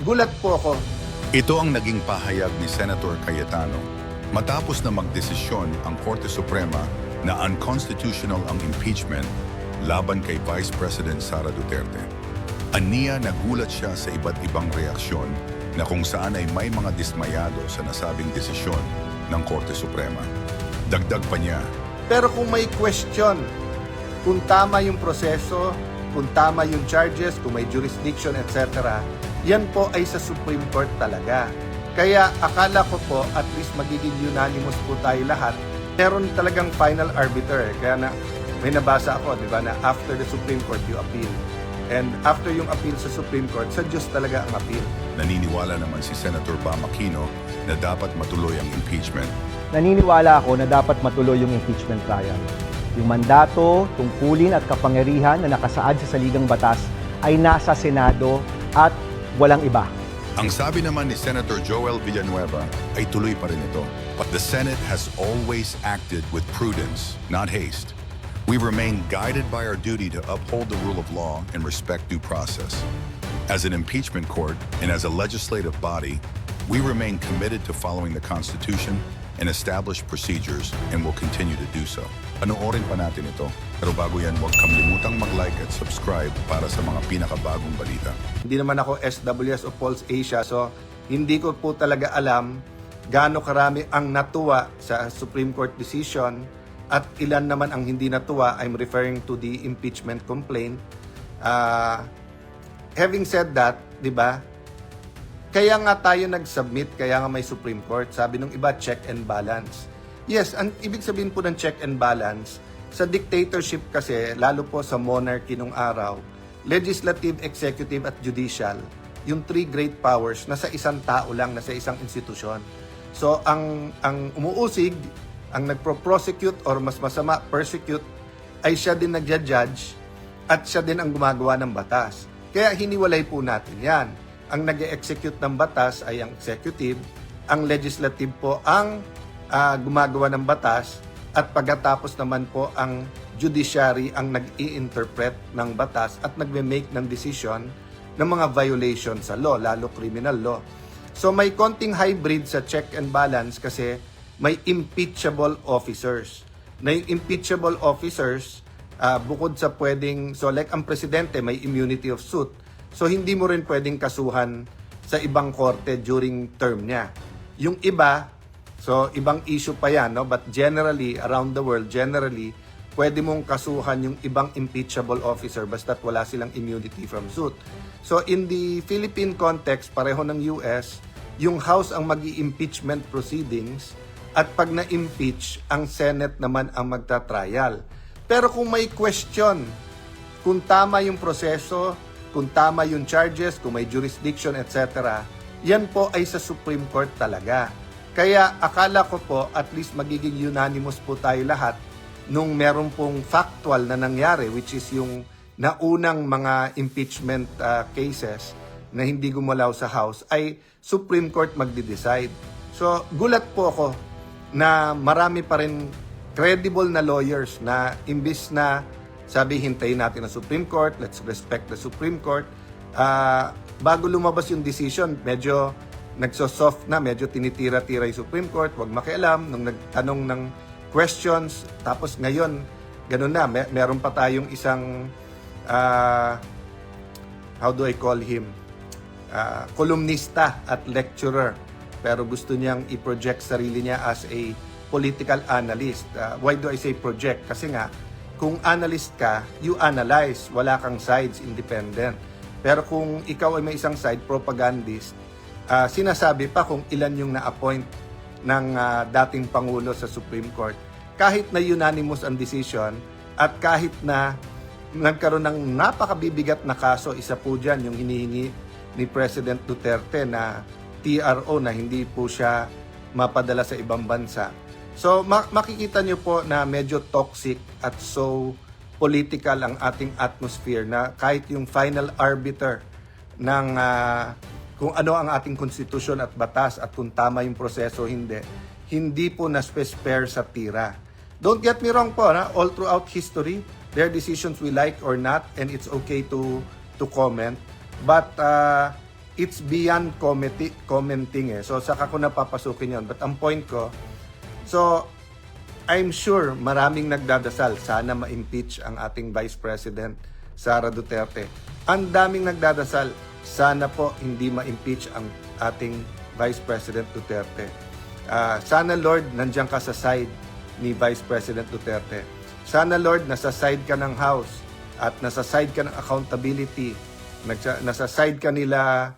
gulat po ako. Ito ang naging pahayag ni Senator Cayetano matapos na magdesisyon ang Korte Suprema na unconstitutional ang impeachment laban kay Vice President Sara Duterte. Aniya nagulat siya sa iba't ibang reaksyon na kung saan ay may mga dismayado sa nasabing desisyon ng Korte Suprema. Dagdag pa niya, Pero kung may question, kung tama yung proseso, kung tama yung charges, kung may jurisdiction, etc., yan po ay sa Supreme Court talaga. Kaya akala ko po at least magiging unanimous po tayo lahat. Meron talagang final arbiter. Kaya na may nabasa ako, di ba, na after the Supreme Court, you appeal. And after yung appeal sa Supreme Court, sa Diyos talaga ang appeal. naniniwala naman si Senator Bam Aquino na dapat matuloy ang impeachment naniniwala ako na dapat matuloy yung impeachment trial. Yung mandato, tungkulin at kapangyarihan na nakasaad sa saligang batas ay nasa Senado at walang iba. Ang sabi naman ni Senator Joel Villanueva ay tuloy pa rin ito. But the Senate has always acted with prudence, not haste. We remain guided by our duty to uphold the rule of law and respect due process. As an impeachment court and as a legislative body, we remain committed to following the Constitution and established procedures and will continue to do so. Panoorin pa natin ito. Pero bago yan, huwag kalimutang mag-like at subscribe para sa mga pinakabagong balita. Hindi naman ako SWS o Pulse Asia, so hindi ko po talaga alam gaano karami ang natuwa sa Supreme Court decision at ilan naman ang hindi natuwa. I'm referring to the impeachment complaint. Ah, having said that, di ba, kaya nga tayo nag-submit, kaya nga may Supreme Court. Sabi nung iba, check and balance. Yes, ang ibig sabihin po ng check and balance, sa dictatorship kasi, lalo po sa monarchy nung araw, legislative, executive at judicial, yung three great powers nasa isang tao lang, nasa isang institusyon. So ang ang umuusig, ang nagpro-prosecute or mas masama, persecute, ay siya din nagja-judge at siya din ang gumagawa ng batas. Kaya hiniwalay po natin yan. Ang nag execute ng batas ay ang executive, ang legislative po ang ah, gumagawa ng batas at pagkatapos naman po ang judiciary ang nag-i-interpret ng batas at nagme-make ng decision ng mga violation sa law, lalo criminal law. So may konting hybrid sa check and balance kasi may impeachable officers. Na yung impeachable officers, ah, bukod sa pwedeng, so like ang presidente may immunity of suit, so hindi mo rin pwedeng kasuhan sa ibang korte during term niya. Yung iba, so ibang issue pa yan, no? but generally, around the world, generally, pwede mong kasuhan yung ibang impeachable officer basta't wala silang immunity from suit. So in the Philippine context, pareho ng US, yung House ang mag impeachment proceedings at pag na-impeach, ang Senate naman ang magta-trial. Pero kung may question, kung tama yung proseso, kung tama yung charges, kung may jurisdiction, etc., yan po ay sa Supreme Court talaga. Kaya akala ko po at least magiging unanimous po tayo lahat nung meron pong factual na nangyari which is yung naunang mga impeachment uh, cases na hindi gumalaw sa House ay Supreme Court magde-decide. So gulat po ako na marami pa rin credible na lawyers na imbis na sabi hintayin natin ang Supreme Court, let's respect the Supreme Court. Ah, bago lumabas yung decision, medyo nagso-soft na, medyo tinitira-tira yung Supreme Court, wag makialam, nung nagtanong ng questions, tapos ngayon, ganun na, Mer- meron pa tayong isang, ah, how do I call him? Ah, kolumnista at lecturer, pero gusto niyang i-project sarili niya as a political analyst. Ah, why do I say project? Kasi nga, kung analyst ka, you analyze, wala kang sides, independent. Pero kung ikaw ay may isang side, propagandist, ah, sinasabi pa kung ilan yung na-appoint ng ah, dating Pangulo sa Supreme Court. Kahit na unanimous ang decision at kahit na nagkaroon ng napakabibigat na kaso, isa po dyan yung hinihingi ni President Duterte na TRO na hindi po siya mapadala sa ibang bansa. So ma- makikita niyo po na medyo toxic at so political ang ating atmosphere na kahit yung final arbiter ng ah, kung ano ang ating konstitusyon at batas at kung tama yung proseso hindi, hindi po na-spare sa tira. Don't get me wrong po, na all throughout history, there are decisions we like or not and it's okay to to comment. But uh, it's beyond commenti- commenting eh. So, saka ko napapasukin yon But ang point ko, so, I'm sure maraming nagdadasal sana ma-impeach ang ating Vice President Sara Duterte. Ang daming nagdadasal sana po hindi ma-impeach ang ating Vice President Duterte. Ah, sana Lord nandiyan ka sa side ni Vice President Duterte. Sana Lord nasa side ka ng House at nasa side ka ng accountability. Nagsa- nasa side ka nila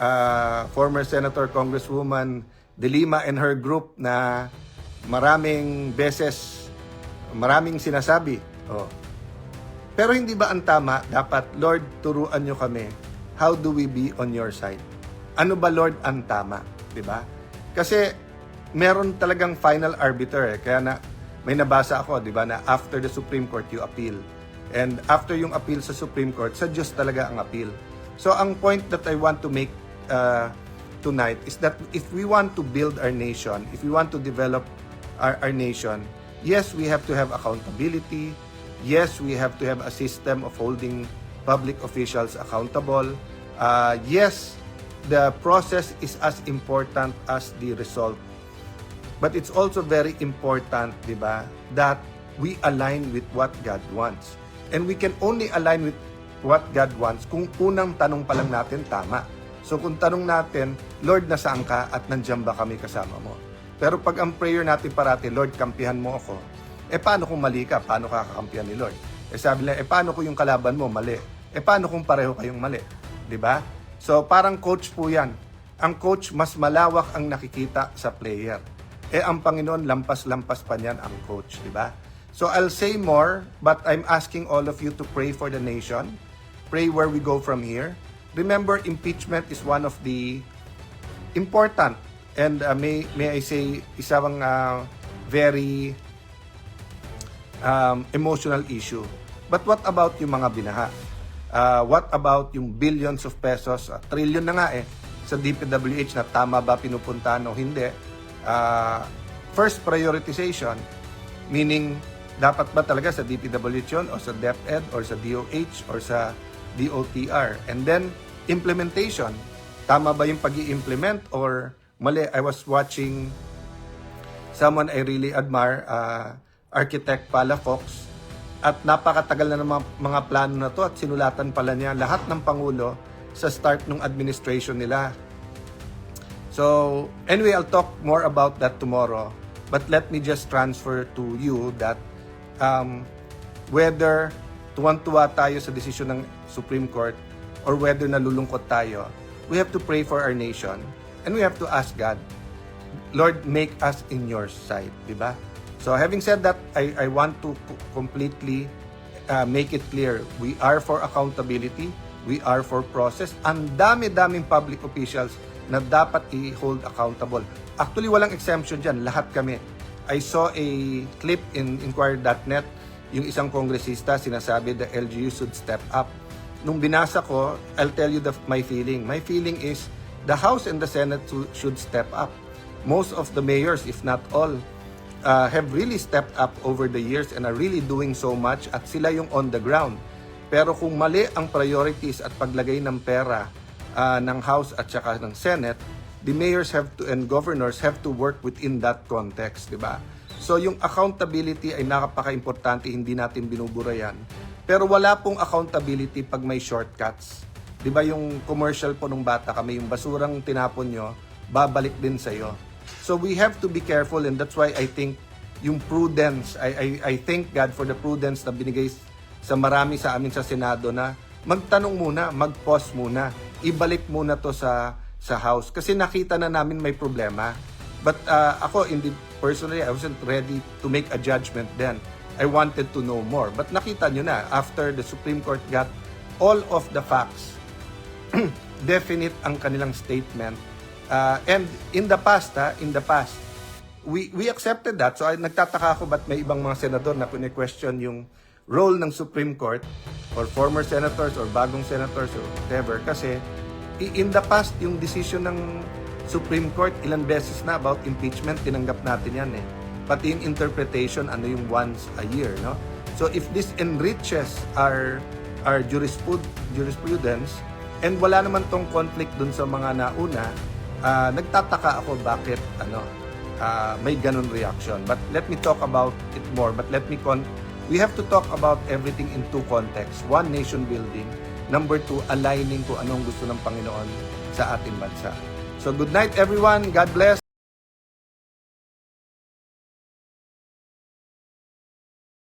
ah, former Senator Congresswoman De Lima and her group na maraming beses, maraming sinasabi. Oh. Pero hindi ba ang tama, dapat, Lord, turuan nyo kami, how do we be on your side? Ano ba, Lord, ang tama? ba? Kasi, meron talagang final arbiter eh. Kaya na, may nabasa ako, di ba, na after the Supreme Court, you appeal. And after yung appeal sa Supreme Court, sa Diyos talaga ang appeal. So, ang point that I want to make uh, tonight is that if we want to build our nation, if we want to develop our, our nation, yes, we have to have accountability. Yes, we have to have a system of holding public officials accountable. Uh, yes, the process is as important as the result. But it's also very important, di ba, that we align with what God wants. And we can only align with what God wants kung unang tanong pa lang natin tama. So kung tanong natin, Lord, nasaan ka at nandiyan ba kami kasama mo? Pero pag ang prayer natin parati, Lord, kampihan mo ako, eh paano kung mali ka? Paano ka kakampihan ni Lord? Eh sabi nila, eh paano kung yung kalaban mo mali? Eh paano kung pareho kayong mali? Ba? So parang coach po yan. Ang coach, mas malawak ang nakikita sa player. Eh ang Panginoon, lampas-lampas pa niyan ang coach, di ba? So I'll say more, but I'm asking all of you to pray for the nation. Pray where we go from here. Remember, impeachment is one of the important and uh, may may I say isang uh, very um, emotional issue. But what about yung mga binaha? Uh, what about yung billions of pesos, uh, trillion na nga eh, sa DPWH na tama ba pinupuntahan o hindi? Uh, first prioritization, meaning dapat ba talaga sa DPWH yun o sa DepEd or sa DOH or sa DOTR? And then, implementation. Tama ba yung pag implement or mali? I was watching someone I really admire, uh, architect Pala Fox, at napakatagal na ng mga, mga plano na to at sinulatan pala niya lahat ng Pangulo sa start ng administration nila. So, anyway, I'll talk more about that tomorrow. But let me just transfer to you that um, whether tuwan-tuwa tayo sa desisyon ng Supreme Court or whether nalulungkot tayo, we have to pray for our nation and we have to ask God, Lord, make us in your side, di ba? So having said that, I, I want to completely uh, make it clear, we are for accountability, we are for process. Ang dami-daming public officials na dapat i-hold accountable. Actually, walang exemption dyan, lahat kami. I saw a clip in Inquirer.net, yung isang kongresista sinasabi the LGU should step up. Nung binasa ko, I'll tell you the, my feeling. My feeling is the House and the Senate should step up. Most of the mayors, if not all, uh, have really stepped up over the years and are really doing so much at sila yung on the ground. Pero kung mali ang priorities at paglagay ng pera uh, ng House at saka ng Senate, the mayors have to and governors have to work within that context, di ba? So yung accountability ay napaka-importante, hindi natin binubura yan. Pero wala pong accountability pag may shortcuts. Di ba yung commercial po nung bata kami, yung basurang tinapon nyo, babalik din sa'yo. So we have to be careful and that's why I think yung prudence, I, I, I thank God for the prudence na binigay sa marami sa amin sa Senado na magtanong muna, mag-pause muna, ibalik muna to sa sa house kasi nakita na namin may problema. But uh, ako, in the, personally, I wasn't ready to make a judgment then. I wanted to know more. But nakita nyo na, after the Supreme Court got all of the facts, definite ang kanilang statement. Uh, and in the past, ha, in the past, we we accepted that. So ay, nagtataka ako ba't may ibang mga senador na question yung role ng Supreme Court or former senators or bagong senators or whatever kasi in the past yung decision ng Supreme Court ilang beses na about impeachment tinanggap natin yan eh pati yung interpretation ano yung once a year no so if this enriches our our jurisprud- jurisprudence And wala naman tong conflict dun sa mga nauna. Ah, nagtataka ako bakit ano ah, may ganun reaction. But let me talk about it more. But let me con we have to talk about everything in two contexts. One, nation building. Number two, aligning kung anong gusto ng Panginoon sa ating bansa. So good night everyone. God bless.